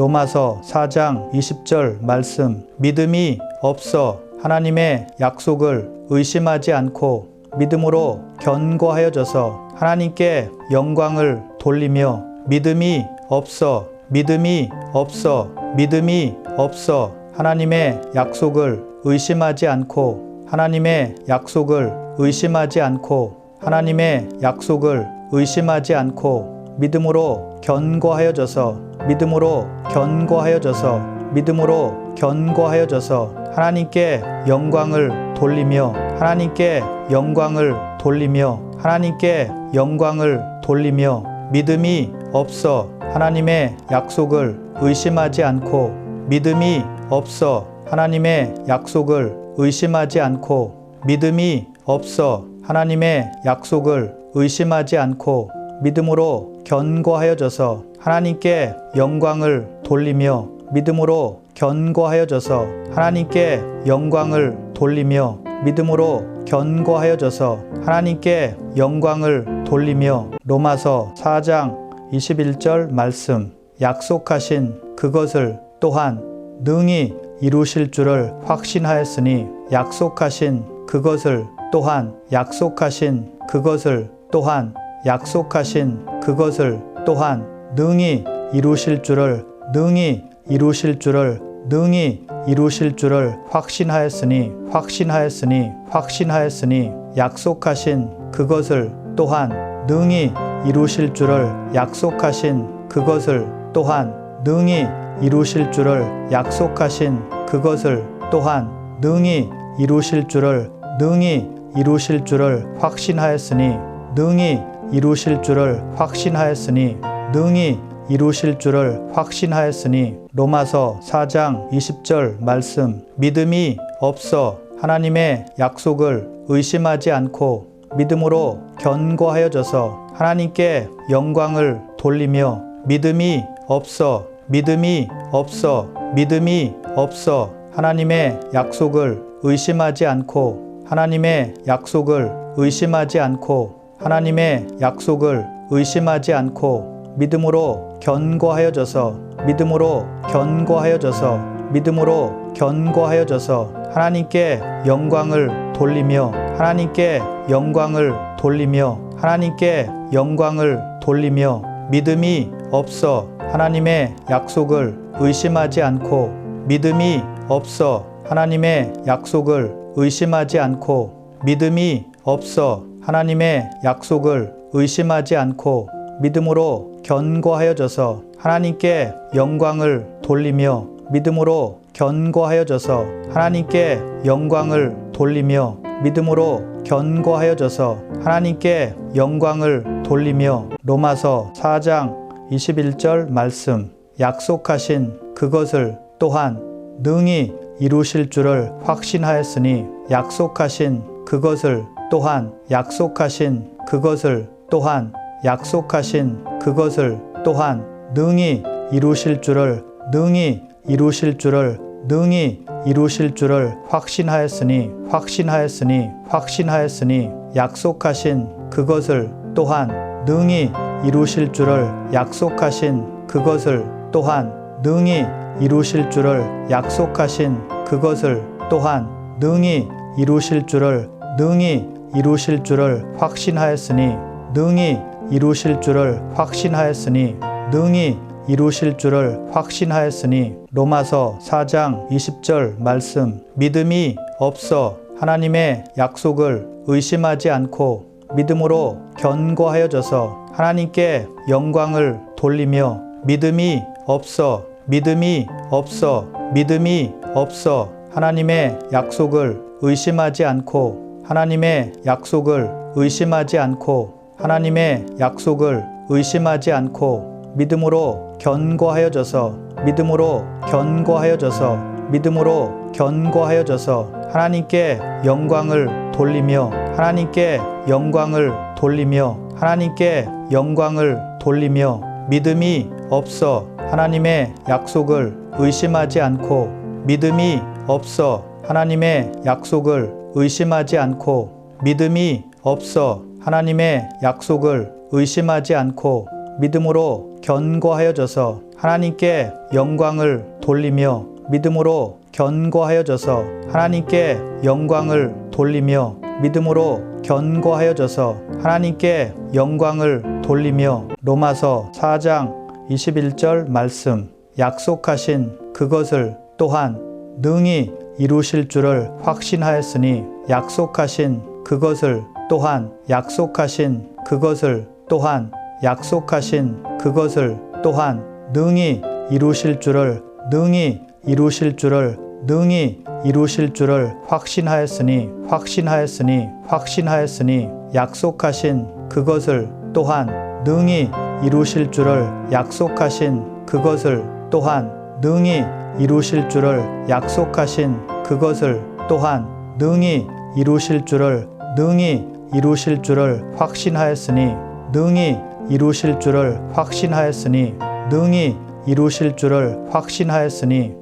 로마서 4장 20절 말씀. 믿음이 없어 하나님의 약속을 의심하지 않고 믿음으로 견고하여져서 하나님께 영광을 돌리며 믿음이 없어 믿음이 없어 믿음이 없어 하나님의 약속을 의심하지 않고 하나님의 약속을 의심하지 않고 하나님의 약속을 의심하지 않고 믿음으로 견고하여져서 믿음으로 견고하여져서 믿음으로 견고하여져서 하나님께 영광을 돌리며 하나님께 영광을 돌리며 하나님께 영광을 돌리며 믿음이 없어 하나님의 약속을 의심하지 않고 믿음이 없어 하나님의 약속을 의심하지 않고 믿음이 없어 하나님의 약속을 의심하지 않고 믿음으로 견고하여져서 하나님께 영광을 돌리며 믿음으로 견고하여져서 하나님께 영광을 돌리며 믿음으로 견고하여져서 하나님께 영광을 돌리며 로마서 4장 21절 말씀 약속하신 그것을 또한 능히 이루실 줄을 확신하였으니 약속하신 그것을 또한 약속하신 그것을 또한 약속하신 그것을 또한 능히 이루실 줄을 능히 이루실 줄을 능히 이루실 줄을 확신하였으니 확신하였으니 확신하였으니 약속하신 그것을 또한 능히 이루실 줄을 약속하신 그것을 또한 능히 이루실 줄을 약속하신 그것을 또한 능히 이루실 줄을 능히 이루실 줄을 확신하였으니 능히 이루실 줄을 확신하였으니 능히 이루실 줄을 확신하였으니 로마서 4장 20절 말씀 믿음이 없어 하나님의 약속을 의심하지 않고 믿음으로 견고하여져서 하나님께 영광을 돌리며 믿음이 없어 믿음이 없어 믿음이 없어 하나님의 약속을 의심하지 않고 하나님의 약속을 의심하지 않고 하나님의 약속을 의심하지 않고 믿음으로 견고하여져서 믿음으로 견고하여져서 믿음으로 견고하여져서 하나님께 영광을 돌리며 하나님께 영광을 돌리며 하나님께 영광을 돌리며 믿음이 없어 하나님의 약속을 의심하지 않고 믿음이 없어 하나님의 약속을 의심하지 않고 믿음이 없어 하나님의 약속을 의심하지 않고 믿음으로 견고하여져서 하나님께 영광을 돌리며 믿음으로 견고하여져서 하나님께 영광을 돌리며 믿음으로 견고하여져서 하나님께 영광을 돌리며 로마서 4장 21절 말씀. 약속하신 그것을 또한 능히 이루실 줄을 확신하였으니 약속하신 그것을 또한 약속하신 그것을 또한 약속하신 그것을 또한 능히 이루실 줄을 능히 이루실 줄을 능히 이루실 줄을 확신하였으니 확신하였으니 확신하였으니 약속하신 그것을 또한 능히 이루실 줄을 약속하신 그것을 또한 능히 이루실 줄을 약속하신 그것을 또한 능히 이루실 줄을 능히 이루실 줄을 확신하였으니 능히 이루실 줄을 확신하였으니 능히 이루실 줄을 확신하였으니 로마서 4장 20절 말씀 믿음이 없어 하나님의 약속을 의심하지 않고 믿음으로 견고하여져서 하나님께 영광을 돌리며 믿음이 없어 믿음이 없어 믿음이 없어 하나님의 약속을 의심하지 않고 하나님의 약속을 의심하지 않고 하나님의 약속을 의심하지 않고 믿음으로 견고하여져서 믿음으로 견고하여져서 믿음으로 견고하여져서 하나님께 영광을 돌리며 하나님께 영광을 돌리며 하나님께 영광을 돌리며 믿음이 없어 하나님의 약속을 의심하지 않고 믿음이 없어 하나님의 약속을 의심하지 않고 믿음이 없어 하나님의 약속을 의심하지 않고 믿음으로 견고하여져서 하나님께 영광을 돌리며 믿음으로 견고하여져서 하나님께 영광을 돌리며 믿음으로 견고하여져서 하나님께 영광을 돌리며 로마서 4장 21절 말씀. 약속하신 그것을 또한 능히 이루실 줄을 확신하였으니 약속하신 그것을 또한 약속하신 그것을 또한 약속하신 그것을 또한 능히 이루실 줄을 능히 이루실 줄을 능히 이루실 줄을 확신하였으니 확신하였으니 확신하였으니 약속하신 그것을 또한 능히 이루실 줄을 약속하신 그것을 또한 능히 이루실 줄을 약속하신 그것을 또한 능히 이루실 줄을 능히 이루실 줄을 확신하였으니 능히 이루실 줄을 확신하였으니 능히 이루실 줄을 확신하였으니